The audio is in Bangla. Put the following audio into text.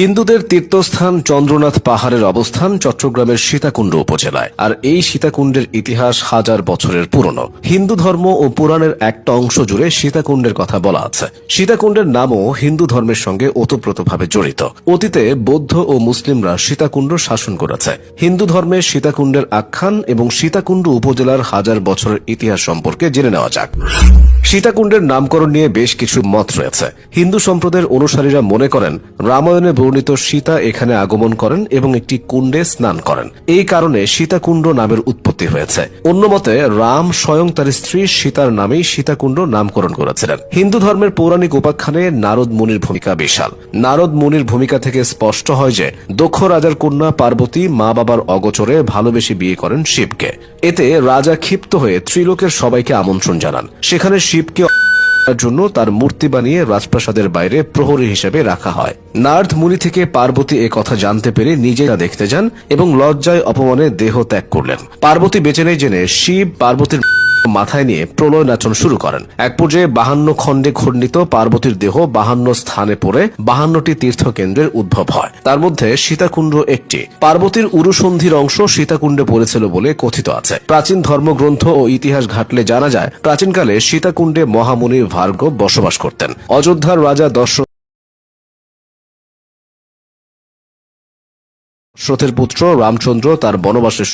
হিন্দুদের তীর্থস্থান চন্দ্রনাথ পাহাড়ের অবস্থান চট্টগ্রামের সীতাকুণ্ড উপজেলায়। আর এই সীতাকুণ্ডের ইতিহাস হাজার বছরের পুরনো। হিন্দু ধর্ম ও পুরাণের একটা অংশ জুড়ে সীতাকুণ্ডের কথা বলা আছে। সীতাকুণ্ডের নামও হিন্দু ধর্মের সঙ্গে ওতপ্রোতভাবে জড়িত। অতীতে বৌদ্ধ ও মুসলিমরা সীতাকুণ্ড শাসন করেছে। হিন্দু ধর্মের সীতাকুণ্ডের আখ্যান এবং সীতাকুণ্ড উপজেলার হাজার বছরের ইতিহাস সম্পর্কে জেনে নেওয়া যাক। সীতাকুণ্ডের নামকরণ নিয়ে বেশ কিছু মত রয়েছে। হিন্দু সম্প্রদায়ের অনুসারীরা মনে করেন, রামায়ণে বর্ণিত সীতা এখানে আগমন করেন এবং একটি কুণ্ডে স্নান করেন। এই কারণে সীতাকুণ্ড নামের উৎপত্তি হয়েছে। অন্য মতে, রাম স্বয়ং তার স্ত্রী সীতার নামেই সীতাকুণ্ড নামকরণ করেছিলেন। হিন্দু ধর্মের পৌরাণিক উপাখ্যানে নারদ মুনির ভূমিকা বিশাল। নারদ মুনির ভূমিকা থেকে স্পষ্ট হয় যে, দক্ষ রাজার কন্যা পার্বতী মা বাবার অগোচরে ভালোবেসে বিয়ে করেন শিবকে। এতে রাজা ক্ষিপ্ত হয়ে ত্রিলোকের সবাইকে আমন্ত্রণ জানান। সেখানে শিবকে জন্য তার মূর্তি বানিয়ে রাজপ্রাসাদের বাইরে প্রহরী হিসেবে রাখা হয়। নার্দ মুনি থেকে পার্বতী এ কথা জানতে পেরে নিজে তা দেখতে যান এবং লজ্জায় অপমানে দেহ ত্যাগ করলেন। পার্বতী বেঁচে নেই জেনে শিব পার্বতীর মাথায় নিয়ে প্রলয় নাচন শুরু করেন। এক পর্যায়ে বাহান্ন খণ্ডে খণ্ডিত পার্বতীর দেহ বাহান্ন স্থানে পড়ে বাহান্নটি তীর্থকেন্দ্রের উদ্ভব হয়। তার মধ্যে সীতাকুণ্ড একটি। পার্বতীর উরুসন্ধির অংশ সীতাকুণ্ডে পড়েছিল বলে কথিত আছে। প্রাচীন ধর্মগ্রন্থ ও ইতিহাস ঘাটলে জানা যায়, প্রাচীনকালে সীতাকুণ্ডে মহামুনি ভার্গ বসবাস করতেন। অযোধ্যার রাজা দর্শন শ্রথের পুত্র রামচন্দ্র তার বনবাসের